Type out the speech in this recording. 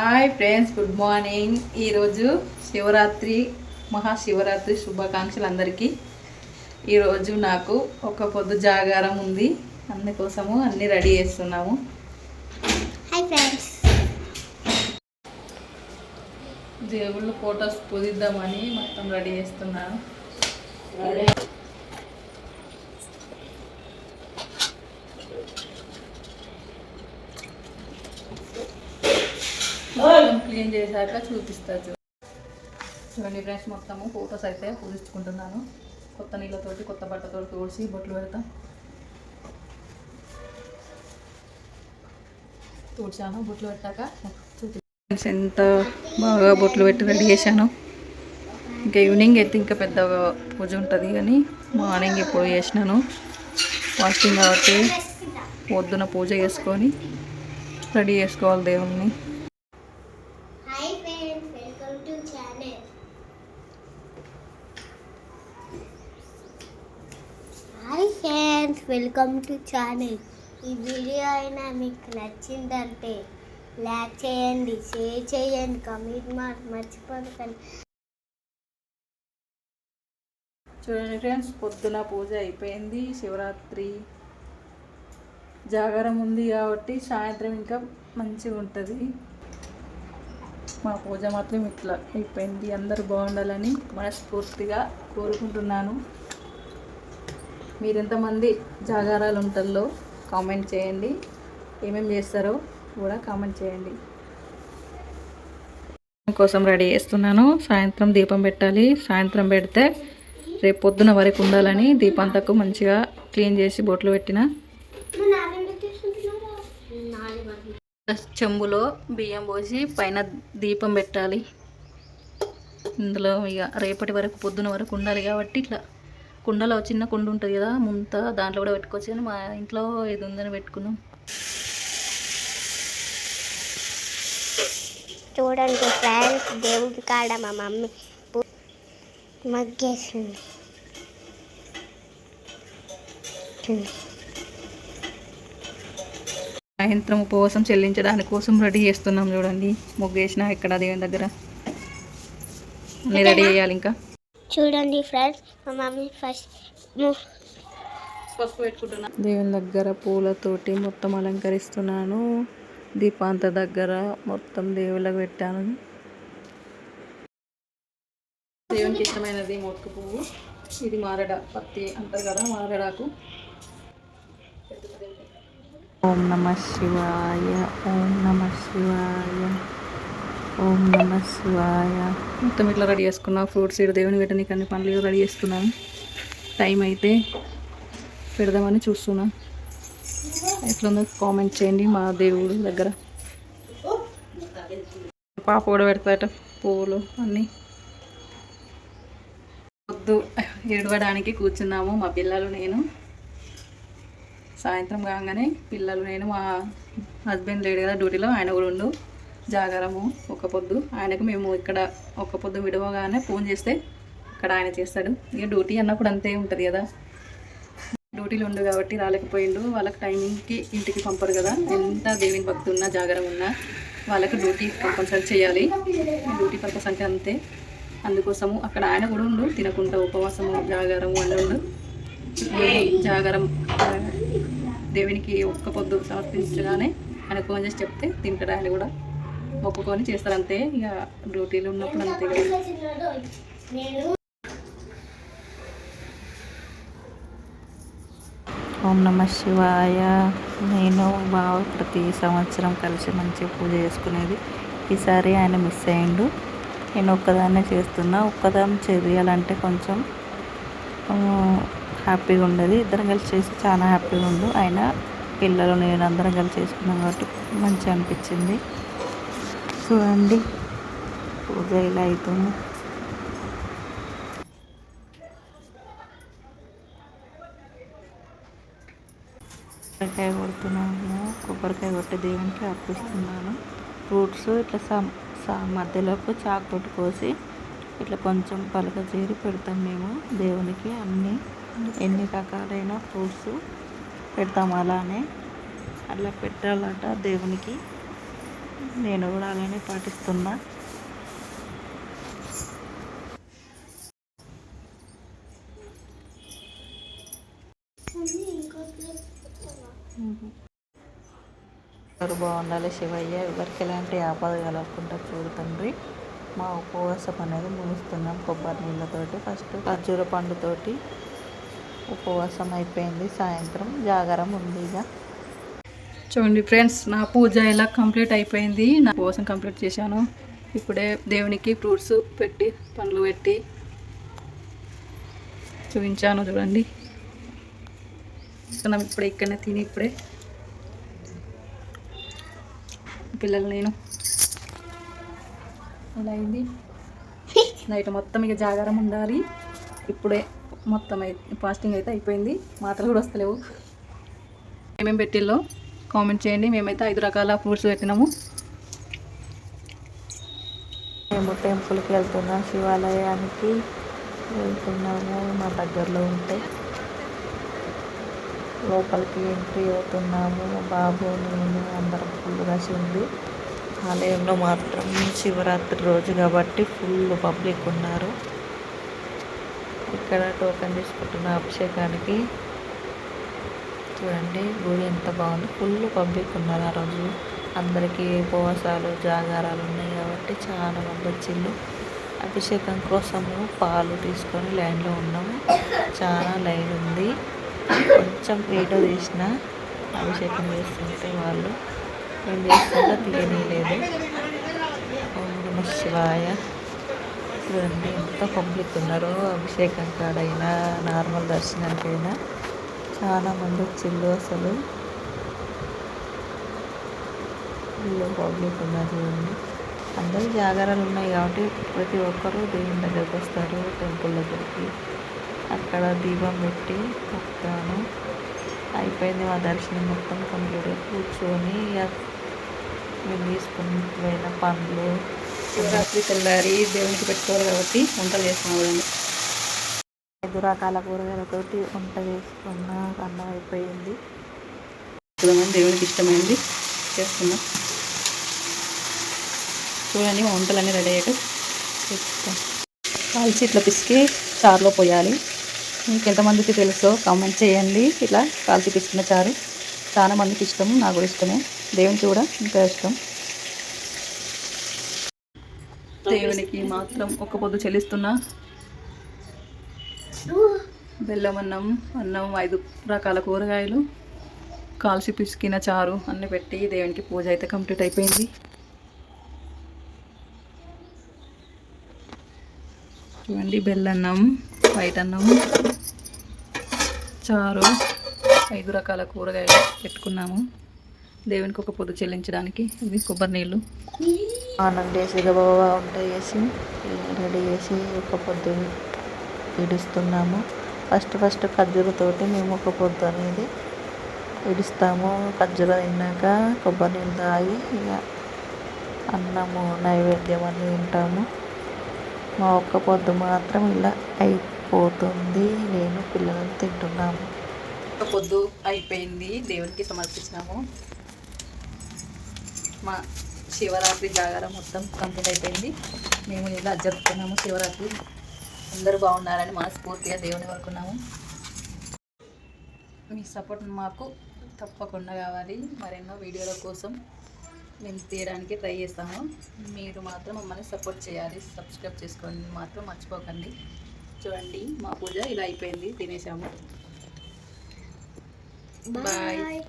Hi friends good morning ఈరోజు శివరాత్రి మహాశివరాత్రి శుభాకాంక్షలు అందరికీ. ఈరోజు నాకు ఒక పొద్దు జాగారం ఉంది. అందుకోసము అన్నీ రెడీ చేస్తున్నాము. హాయ్ ఫ్రెండ్స్ దేవుళ్ళ ఫొటోస్ పొదిద్దామని మొత్తం రెడీ చేస్తున్నాను. మొత్తం క్లీన్ చేశాక చూపిస్తా చూడండి ఫ్రెండ్స్ మొత్తము ఫొటోస్ అయితే పూజించుకుంటున్నాను. కొత్త నీళ్ళతోటి కొత్త బట్టతోటి తోడిసి బొట్లు పెడతా. తూడ్చాను బొట్లు పెట్టాక చూపి ఫ్రెండ్స్ ఎంత బాగా బొట్లు పెట్టి రెడీ చేశాను. ఇంకా ఈవినింగ్ అయితే ఇంకా పెద్ద పూజ ఉంటుంది కానీ మార్నింగ్ ఇప్పుడు చేసినాను. ఫాస్టింగ్ కాబట్టి పొద్దున పూజ చేసుకొని రెడీ చేసుకోవాలి దేవుణ్ణి hi friends welcome to channel hi friends welcome to channel. ఈ వీడియో అయినా మీకు నచ్చిందంటే లైక్ చేయండి షేర్ చేయండి కమెంట్ మార్క్ మర్చిపోకండి. చూడండి ఫ్రెండ్స్ పొద్దున పూజ అయిపోయింది శివరాత్రి జాగారం ఉంది కాబట్టి సాయంత్రం ఇంకా మంచిగా ఉంటుంది. మా పూజ మాత్రం ఇట్లా అయిపోయింది. అందరూ బాగుండాలని మనస్ఫూర్తిగా కోరుకుంటున్నాను. మీరెంతమంది జాగారాలు ఉంటారో కామెంట్ చేయండి. ఏమేమి చేస్తారో కూడా కామెంట్ చేయండి. కోసం రెడీ చేస్తున్నాను. సాయంత్రం దీపం పెట్టాలి. సాయంత్రం పెడితే రేపు పొద్దున వరకు ఉండాలని దీపంతకు మంచిగా క్లీన్ చేసి బొట్లు పెట్టిన. చెంబులో బియ్యం పోసి పైన దీపం పెట్టాలి. ఇందులో ఇక రేపటి వరకు పొద్దున వరకు ఉండాలి కాబట్టి ఇట్లా. కుండలో చిన్న కుండ ఉంటుంది కదా ముంత దాంట్లో కూడా పెట్టుకోవచ్చు కానీ మా ఇంట్లో ఇది ఉందని పెట్టుకున్నాం. చూడండి ఫ్రెండ్స్ దేవుడి కాడ మా మమ్మీ మగ్గేసింది. సాయంత్రం ఉపవాసం చెల్లించడానికి కోసం రెడీ చేస్తున్నాం చూడండి. ముగ్గు వేసిన ఇక్కడ దేవుని దగ్గర. అన్నీ రెడీ చేయాలి ఇంకా. చూడండి ఫ్రెండ్స్ మా మమ్మీ ఫస్ట్ పసుపు పెట్టుకుంటున్నా దేవుని దగ్గర పూలతోటి మొత్తం అలంకరిస్తున్నాను. దీపాంత దగ్గర మొత్తం దేవుళ్ళకి పెట్టాను. దేవునికి ఇష్టమైనది మొక్క పువ్వు. ఇది మారడ పత్తి అంటారు కదా మారడాకు. ఓం నమ శివాయ ఓం నమ శివాయ. ఓం నమ శివాయ. మొత్తం ఇట్లా రెడీ చేసుకున్నాం. ఫ్రూట్స్ ఇటు దేవుని పెట్టడానికి అన్ని పనులు రెడీ చేసుకున్నాను టైం అయితే పెడదామని చూస్తున్నా. ఎట్లుందో కామెంట్ చేయండి మా దేవుడు దగ్గర. పాప కూడా పెడతాట పువ్వులు అన్నీ. పొద్దు ఏడవడానికి కూర్చున్నాము మా పిల్లలు నేను. సాయంత్రం కాగానే పిల్లలు నేను మా హస్బెండ్ లేడు కదా డ్యూటీలో ఆయన కూడా ఉండు. జాగారము ఒక పొద్దు. ఆయనకు మేము ఇక్కడ ఒక పొద్దు విడవగానే ఫోన్ చేస్తే ఇక్కడ ఆయన చేస్తాడు. ఇక డ్యూటీ అన్నప్పుడు అంతే ఉంటుంది కదా. డ్యూటీలు ఉండు కాబట్టి రాలేకపోయిండు. వాళ్ళకి టైమింగ్కి ఇంటికి పంపరు కదా. ఎంత దేవుని భక్తి ఉన్నా జాగారం ఉన్నా వాళ్ళకి డ్యూటీ కంపల్సరీ చేయాలి. డ్యూటీ పర్పస్ అంటే అంతే. అందుకోసము అక్కడ ఆయన కూడా ఉండు తినకుండా ఉపవాసము జాగారము అని ఉండు. జాగారం దేవునికి ఒక్క పొద్దు సమర్పించగానే ఆయన ఫోన్ చేసి చెప్తే తింటాడు ఆయన కూడా. ఒప్పుకొని చేస్తారు అంతే. ఇక డ్యూటీలు ఉన్నప్పుడు అంతే కదా. ఓం నమ శివాయ. నేను బావ ప్రతి సంవత్సరం కలిసి మంచిగా పూజ చేసుకునేది. ఈసారి ఆయన మిస్ అయ్యిండు. నేను ఒక్కదాన్నే చేస్తున్నా. ఒక్కదాన్ని చేయాలంటే కొంచెం హ్యాపీగా ఉండదు. ఇద్దరం కలిసి చేసి చాలా హ్యాపీగా ఉండు. ఆయన పిల్లలు నేను అందరం కలిసి చేసుకున్నాం కాబట్టి మంచిగా అనిపించింది. చూడండి. పూజ ఇలా అవుతుంది కొబ్బరికాయ కొడుతున్నాను. కొబ్బరికాయ కొట్టి దేవునికి అర్పిస్తున్నాను. ఫ్రూట్స్ ఇట్లా సా సా మధ్యలోకి చాకు తోటి కోసి ఇట్లా కొంచెం పలక చేరి పెడతాం మేము. దేవునికి అన్ని ఎన్ని రకాలైన ఫ్రూట్స్ పెడతాం అలానే. అట్లా పెట్టాలట దేవునికి. నేను కూడా అలానే పాటిస్తున్నా. ఎవరు బాగుండాలి శివయ్య. ఎవరికి ఎలాంటి ఆపద కలగకుండా చూడు తండ్రి. మా ఉపవాసం అనేది ముగిస్తున్నాం కొబ్బరి నీళ్ళతోటి. ఫస్ట్ ఖర్జూర పండుతోటి ఉపవాసం అయిపోయింది. సాయంత్రం జాగారం ఉంది ఇక. చూడండి ఫ్రెండ్స్ నా పూజ ఇలా కంప్లీట్ అయిపోయింది. నా కోసం కంప్లీట్ చేశాను. ఇప్పుడే దేవునికి ఫ్రూట్స్ పెట్టి పండ్లు పెట్టి చూపించాను చూడండి. మనం ఇప్పుడే ఇక్కడనే తిని ఇప్పుడే పిల్లలు నేను. అలా అయింది? నైట్ మొత్తం ఇక జాగారం ఉండాలి. ఇప్పుడే మొత్తం అయితే ఫాస్టింగ్ అయితే అయిపోయింది. మాటలు కూడా వస్తలేవు. ఏమేమి పెట్టిల్లో? కామెంట్ చేయండి. మేమైతే ఐదు రకాల ఫ్రూట్స్ పెట్టినాము. మేము టెంపుల్కి వెళ్తున్నాం. శివాలయానికి వెళ్తున్నాము. మా దగ్గరలో ఉంటే లోపలికి ఎంట్రీ అవుతున్నాము. బాబు నేను అందరం ఫుల్ రష్ ఉంది ఆలయంలో మాత్రం శివరాత్రి రోజు కాబట్టి ఫుల్ పబ్లిక్ ఉన్నారు. ఇక్కడ టోకెన్ తీసుకుంటున్న అభిషేకానికి చూడండి. గుడి ఎంత బాగుంది. ఫుల్ పబ్లిక్ ఉన్నారు ఆ రోజు. అందరికీ ఉపవాసాలు జాగారాలు ఉన్నాయి కాబట్టి చాలా మంది వచ్చిండు అభిషేకం కోసము పాలు తీసుకొని లైన్లో ఉన్నాము చాలా లైన్ ఉంది. కొంచెం వీడియో తీసిన అభిషేకం చేస్తుంటే వాళ్ళు మేము చేస్తుంటే తీయనీయలేదు ఓం నమ శివాయ. చూడండి ఎంత పబ్లిక్ ఉన్నారో. అభిషేకం కాడైనా నార్మల్ దర్శనానికైనా. చాలా మంది వచ్చిండు అసలు. పబ్లిక్ ఉన్నది అందరూ జాగారాలు ఉన్నాయి కాబట్టి ప్రతి ఒక్కరూ దేవుని దగ్గరికి వస్తారు టెంపుల్ దగ్గరికి. అక్కడ దీపం పెట్టి వస్తాను అయిపోయింది మా దర్శనం మొత్తం కంప్లీట్ కూర్చొని మేము తీసుకుని పోయిన పండ్లు శివరాత్రి తెల్లారి దేవునికి పెట్టుకోవాలి కాబట్టి వంటలు చేసుకున్నాం ఐదు రకాల ఒకటి వంట చేసుకున్న అన్నం అయిపోయింది. చూడండి దేవునికి ఇష్టమైంది. చేస్తున్నాం చూడండి వంటలు వంటలన్నీ రెడీ అయ్యాక కాల్చి ఇట్లా పిసికి చారులో పోయాలి. మీకు ఎంతమందికి తెలుసో కామెంట్ చేయండి. ఇట్లా కాల్చి పిసుకున్న చారు చాలా మందికి ఇష్టం నాకు కూడా ఇష్టమే. దేవునికి కూడా ఇంకా ఇష్టం. దేవునికి మాత్రం ఒక్క పొద్దు చెల్లిస్తున్నా. బెల్లం అన్నం అన్నం ఐదు రకాల కూరగాయలు కాల్చి పిసికిన చారు అన్నీ పెట్టి దేవునికి పూజ అయితే కంప్లీట్ అయిపోయింది. చూడండి బెల్లన్నం వైట్ అన్నం చారు ఐదు రకాల కూరగాయలు పెట్టుకున్నాము. దేవునికి ఒక పొద్దు చెల్లించడానికి ఇవి కొబ్బరి నీళ్ళు. ఆనం చేసి గబగబా వంట చేసి రెడీ చేసి ఒక పొద్దు ఇడుస్తున్నాము ఫస్ట్ ఫస్ట్ ఖర్జూరతోటి మేము ఒక పొద్దు అనేది ఇడుస్తాము. ఖర్జూర తిన్నాక కొబ్బరి నీళ్ళు తాగి ఇక అన్నము నైవేద్యం అన్నీ తింటాము. మా ఒక్క పొద్దు మాత్రం ఇలా అయిపోతుంది. నేను పిల్లలను తింటున్నాము. ఒక పొద్దు అయిపోయింది. దేవునికి సమర్పించినాము. మా శివరాత్రి జాగారం మొత్తం కంప్లీట్ అయిపోయింది. మేము ఇలా జరుపుకున్నాము శివరాత్రి. అందరూ బాగున్నారని మనస్ఫూర్తిగా దేవుని కోరుకున్నాము. మీ సపోర్ట్ మాకు తప్పకుండా కావాలి. మరెన్నో వీడియోల కోసం మేము తీయడానికి ట్రై చేస్తాము. మీరు మాత్రం మమ్మల్ని సపోర్ట్ చేయాలి. సబ్స్క్రైబ్ చేసుకోండి మాత్రం మర్చిపోకండి. చూడండి మా పూజ ఇలా అయిపోయింది. తినేసాము. Bye bye